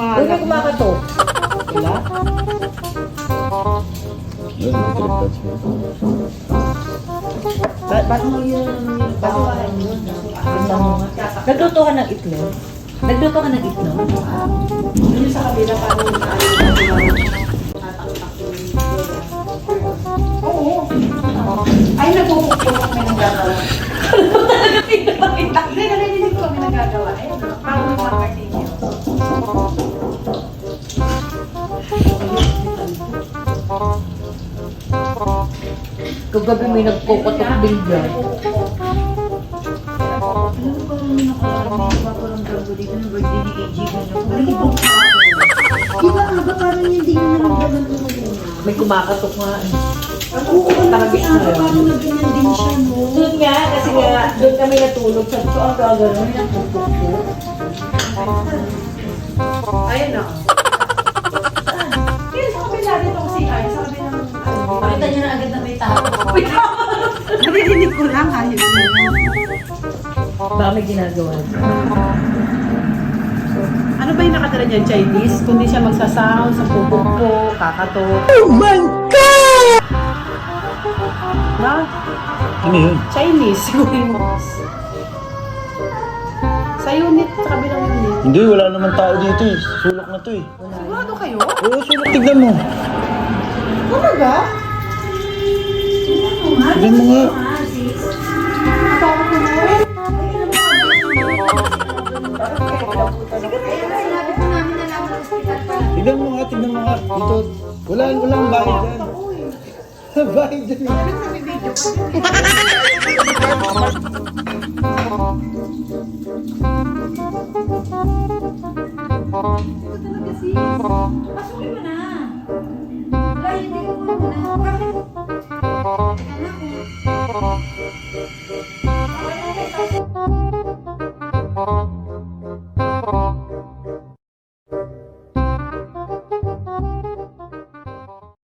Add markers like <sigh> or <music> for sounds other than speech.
Uy, may maalat. kumakatok. Wala? Yun, nag-trip siya. Ba- ba't mo yun? Ba't mo yun? Nagluto ka ng itlog? Nagluto ka ng itlog? Yun sa kabila parang Oo. Ay, nagpupukpuk may nagagawa. <laughs> Hindi, narinig ko may nagagawa. Ayun, Kagabi may nagpupatok bigla. Di ba nga ba parang hindi na naman May kumakatok nga. eh. Oo, kasi na aga parang nagganyan din siya, no? Doon nga, kasi nga, doon kami natulog. Sabi ko, ang gagawin, may nagpupukpuk. Ayun na. Tao. Narinig ko lang? Yun na. Baka may ginagawa. Ano ba yung nakatira niyan? Chinese? Kundi siya magsasound sa pupukpo, kakato. Oh my God! Na? Ano yun? Chinese, <laughs> siguro yung Sa unit, sa kabilang unit. Hindi, wala naman tao dito eh. Sulok na to eh. Sigurado kayo? Oo, sulok. Tignan mo. Talaga? Sa hospital pala. Tignan mo nga, tignan mo nga. Dito, wala, walang bahay dyan. bahay dyan eh. Pasukin mo na. Wala, hindi ko muna.